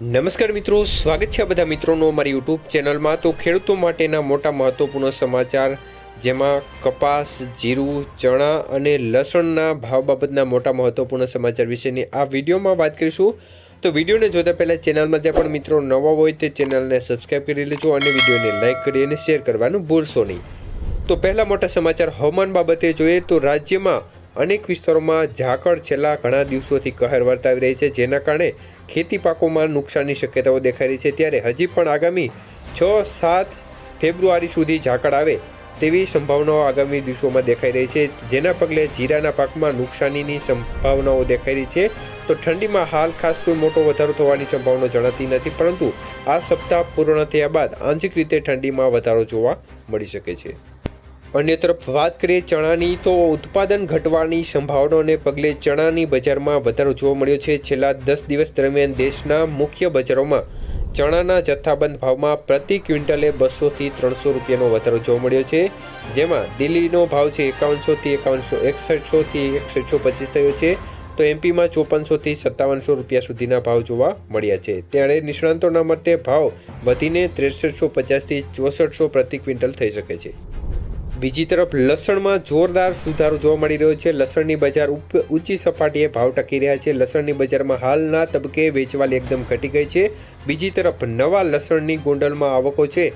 નમસ્કાર મિત્રો, સ્વાગત છે બધા મિત્રોનો અમારી યુટ્યુબ ચેનલમાં. તો ખેડૂતો માટેના મોટા મહત્વપૂર્ણ સમાચાર, જેમાં કપાસ, જીરું, ચણા અને લસણના ભાવ બાબતના મોટા મહત્વપૂર્ણ સમાચાર વિશેની આ વિડીયોમાં વાત કરીશું. તો વિડીયોને જોતા પહેલાં ચેનલમાં જ્યાં પણ મિત્રો નવા હોય તે ચેનલને સબસ્ક્રાઈબ કરી લેજો અને વિડીયોને લાઇક કરી અને શેર કરવાનું ભૂલશો નહીં. તો પહેલાં મોટા સમાચાર હવામાન બાબતે જોઈએ તો રાજ્યમાં અનેક વિસ્તારોમાં ઝાકળ છેલ્લા ઘણા દિવસોથી કહેર વર્તાવી રહી છે, જેના કારણે ખેતી પાકોમાં નુકસાનની શક્યતાઓ દેખાઈ રહી છે. ત્યારે હજી પણ આગામી છ, સાત ફેબ્રુઆરી સુધી ઝાકળ આવે તેવી સંભાવનાઓ આગામી દિવસોમાં દેખાઈ રહી છે. જેના પગલે જીરાના પાકમાં નુકસાનીની સંભાવનાઓ દેખાઈ રહી છે. તો ઠંડીમાં હાલ ખાસ કોઈ મોટો વધારો થવાની સંભાવના જણાતી નથી, પરંતુ આ સપ્તાહ પૂર્ણ થયા બાદ આંશિક રીતે ઠંડીમાં વધારો જોવા મળી શકે છે. અન્ય તરફ વાત કરીએ ચણાની, તો ઉત્પાદન ઘટવાની સંભાવનાઓને પગલે ચણાની બજારમાં વધારો જોવા મળ્યો છે. છેલ્લા દસ દિવસ દરમિયાન દેશના મુખ્ય બજારોમાં ચણાના જથ્થાબંધ ભાવમાં પ્રતિ ક્વિન્ટલે બસોથી ત્રણસો રૂપિયાનો વધારો જોવા મળ્યો છે. જેમાં દિલ્હીનો ભાવ છે એકાવનસોથી એકાવનસો એકસઠસોથી એકસઠસો પચીસ થયો છે. તો એમપીમાં ચોપનસોથી સત્તાવનસો રૂપિયા સુધીના ભાવ જોવા મળ્યા છે. ત્યારે નિષ્ણાંતોના મતે ભાવ વધીને ત્રેસઠસો પચાસથી ચોસઠસો પ્રતિ ક્વિન્ટલ થઈ શકે છે. બીજી તરફ લસણમાં જોરદાર સુધારો જોવા મળી રહ્યો છે. લસણની બજાર ઊંચી સપાટીએ ભાવ ટકી રહ્યા છે. લસણની બજારમાં હાલના તબકે વેચવાલી એકદમ ઘટી ગઈ છે. બીજી તરફ નવા લસણની ગોંડલમાં આવકો છે.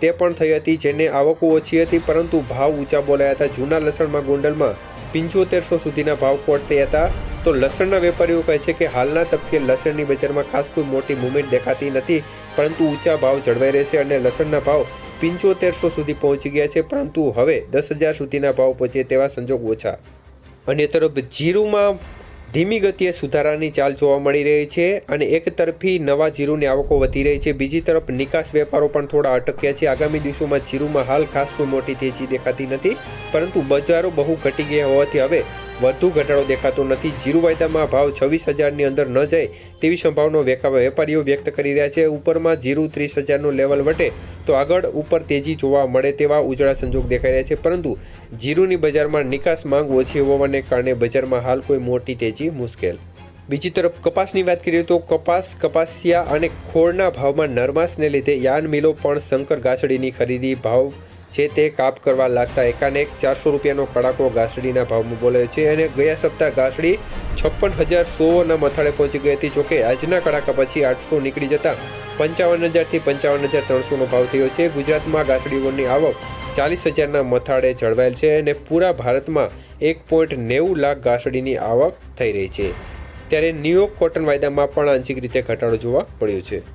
તે પણ થઈ હતી જેને આવકો ઓછી હતી, પરંતુ ભાવ ઊંચા બોલાયા હતા. જૂના લસણમાં ગોંડલમાં પંચોતેરસો સુધીના ભાવ કોટ હતા. તો લસણના વેપારીઓ કહે છે કે હાલના તબકે લસણની બજારમાં ખાસ કોઈ મોટી મુવમેન્ટ દેખાતી નથી, પરંતુ ઊંચા ભાવ જળવાઈ રહેશે અને લસણના ભાવ પંચોતેરસો સુધી પહોંચી ગયા છે, પરંતુ હવે દસ હજાર સુધીના ભાવ પહોંચે તેવા સંજોગ ઓછા. અન્ય તરફ જીરુમાં ધીમી ગતિએ સુધારાની ચાલ જોવા મળી રહી છે અને એક તરફી નવા જીરુની આવકો વધી રહી છે. બીજી તરફ નિકાસ વેપારો પણ થોડા અટક્યા છે. આગામી દિવસોમાં જીરુમાં હાલ ખાસ કોઈ મોટી તેજી દેખાતી નથી, પરંતુ બજારો બહુ ઘટી ગયા હોવાથી હવે વધુ ઘટાડો દેખાતો નથી. જીરુ વાયદામાં ભાવ છવ્વીસ હજારની અંદર ન જાય તેવી સંભાવના વેપારીઓ વ્યક્ત કરી રહ્યા છે. ઉપરમાં જીરુ ત્રીસ હજારનું લેવલ વટે તો આગળ ઉપર તેજી જોવા મળે તેવા ઉજળા સંજોગ દેખાઈ રહ્યા છે. પરંતુ જીરુની બજારમાં નિકાસ માંગ ઓછી હોવાને કારણે બજારમાં હાલ કોઈ મોટી તેજી મુશ્કેલ. બીજી તરફ કપાસની વાત કરીએ તો કપાસ, કપાસિયા અને ખોળના ભાવમાં નરમાશને લીધે યાન મિલો પણ શંકર ગાસડીની ખરીદી ભાવ છે તે કાપ કરવા લાગતા એકાનેક ચારસો રૂપિયાનો કડાકો ઘાસડીના ભાવમાં બોલાયો છે અને ગયા સપ્તાહ ઘાસડી છપ્પન હજાર સોના મથાળે પહોંચી ગઈ હતી. જોકે આજના કડાકા પછી આઠસો નીકળી જતા પંચાવન હજારથી પંચાવન હજાર ત્રણસોનો ભાવ થયો છે. ગુજરાતમાં ઘાસડીઓની આવક ચાલીસ હજારના મથાળે જળવાયેલ છે અને પૂરા ભારતમાં એક પોઈન્ટ નેવું લાખ ઘાસડીની આવક થઈ રહી છે. ત્યારે ન્યુયોર્ક કોટન વાયદામાં પણ આંશિક રીતે ઘટાડો જોવા મળ્યો છે.